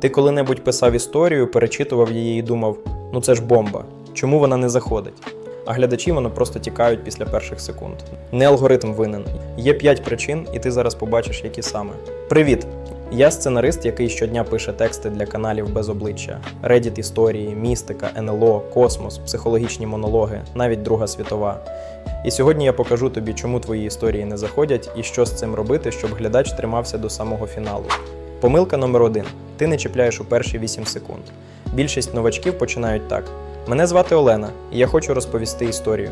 Ти коли-небудь писав історію, перечитував її і думав: ну це ж бомба, чому вона не заходить? А глядачі воно просто тікають після перших секунд. Не алгоритм винен. Є п'ять причин, і ти зараз побачиш, які саме. Привіт! Я сценарист, який щодня пише тексти для каналів без обличчя: Reddit історії, містика, НЛО, космос, психологічні монологи, навіть Друга світова. І сьогодні я покажу тобі, чому твої історії не заходять і що з цим робити, щоб глядач тримався до самого фіналу. Помилка номер один: ти не чіпляєш у перші 8 секунд. Більшість новачків починають так: Мене звати Олена, і я хочу розповісти історію.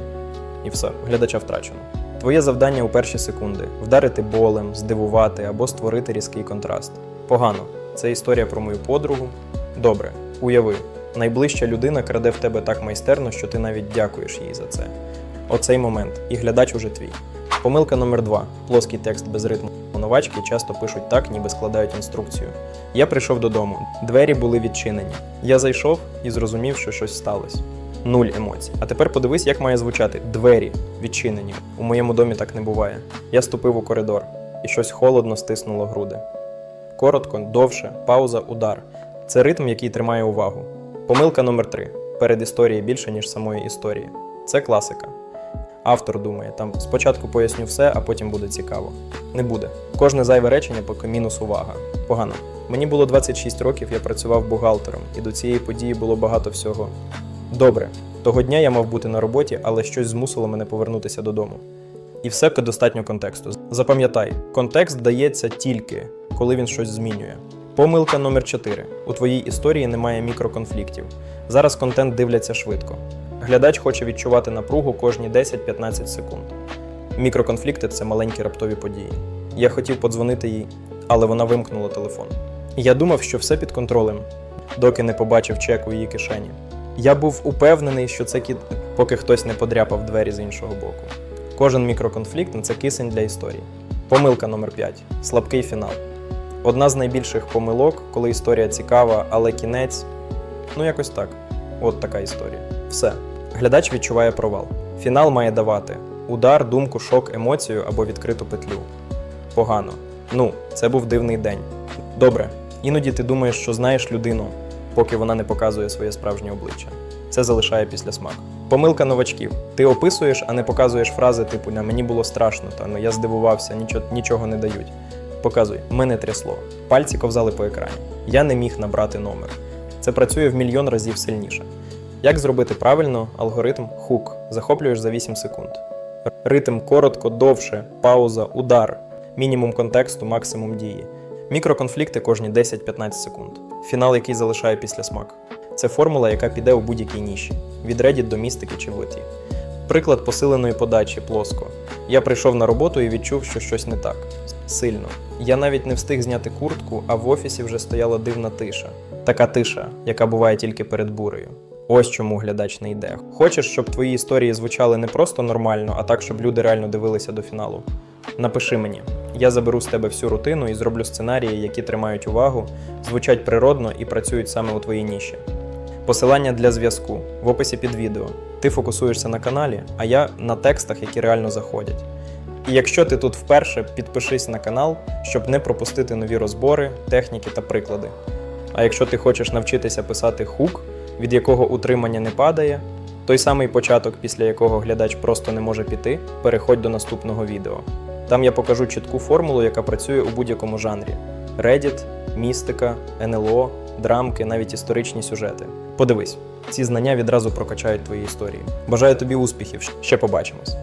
І все, глядача втрачено. Твоє завдання у перші секунди вдарити болем, здивувати або створити різкий контраст. Погано, це історія про мою подругу. Добре, уяви, найближча людина краде в тебе так майстерно, що ти навіть дякуєш їй за це. Оцей момент, і глядач уже твій. Помилка номер два: плоский текст без ритму. Новачки часто пишуть так, ніби складають інструкцію. Я прийшов додому, двері були відчинені. Я зайшов і зрозумів, що щось сталося. Нуль емоцій. А тепер подивись, як має звучати двері відчинені. У моєму домі так не буває. Я ступив у коридор, і щось холодно стиснуло груди. Коротко, довше, пауза, удар. Це ритм, який тримає увагу. Помилка номер три. Перед історією більше, ніж самої історії. Це класика. Автор думає, там спочатку поясню все, а потім буде цікаво. Не буде. Кожне зайве речення поки мінус увага. Погано. Мені було 26 років, я працював бухгалтером, і до цієї події було багато всього. Добре, того дня я мав бути на роботі, але щось змусило мене повернутися додому. І все достатньо контексту. Запам'ятай, контекст дається тільки, коли він щось змінює. Помилка номер 4. У твоїй історії немає мікроконфліктів. Зараз контент дивляться швидко. Глядач хоче відчувати напругу кожні 10-15 секунд. Мікроконфлікти це маленькі раптові події. Я хотів подзвонити їй, але вона вимкнула телефон. Я думав, що все під контролем, доки не побачив чек у її кишені. Я був упевнений, що це кіт, поки хтось не подряпав двері з іншого боку. Кожен мікроконфлікт це кисень для історії. Помилка номер 5. Слабкий фінал. Одна з найбільших помилок, коли історія цікава, але кінець. Ну, якось так. От така історія. Все. Глядач відчуває провал. Фінал має давати удар, думку, шок, емоцію або відкриту петлю. Погано. Ну, це був дивний день. Добре. Іноді ти думаєш, що знаєш людину, поки вона не показує своє справжнє обличчя. Це залишає після смак. Помилка новачків. Ти описуєш, а не показуєш фрази типу «На мені було страшно, та ну я здивувався, нічого, нічого не дають. Показуй, мене трясло. Пальці ковзали по екрані. Я не міг набрати номер. Це працює в мільйон разів сильніше. Як зробити правильно алгоритм хук? Захоплюєш за 8 секунд. Ритм коротко, довше, пауза, удар, мінімум контексту, максимум дії. Мікроконфлікти кожні 10-15 секунд. Фінал, який залишає після смак. Це формула, яка піде у будь-якій ніші від Reddit до містики чи виті. Приклад посиленої подачі плоско. Я прийшов на роботу і відчув, що щось не так. Сильно. Я навіть не встиг зняти куртку, а в офісі вже стояла дивна тиша. Така тиша, яка буває тільки перед бурею. Ось чому глядач не йде. Хочеш, щоб твої історії звучали не просто нормально, а так, щоб люди реально дивилися до фіналу. Напиши мені. Я заберу з тебе всю рутину і зроблю сценарії, які тримають увагу, звучать природно і працюють саме у твоїй ніші. Посилання для зв'язку в описі під відео. Ти фокусуєшся на каналі, а я на текстах, які реально заходять. І якщо ти тут вперше, підпишись на канал, щоб не пропустити нові розбори, техніки та приклади. А якщо ти хочеш навчитися писати хук, від якого утримання не падає, той самий початок, після якого глядач просто не може піти, переходь до наступного відео. Там я покажу чітку формулу, яка працює у будь-якому жанрі: Reddit, містика, НЛО, драмки, навіть історичні сюжети. Подивись, ці знання відразу прокачають твої історії. Бажаю тобі успіхів, ще побачимось.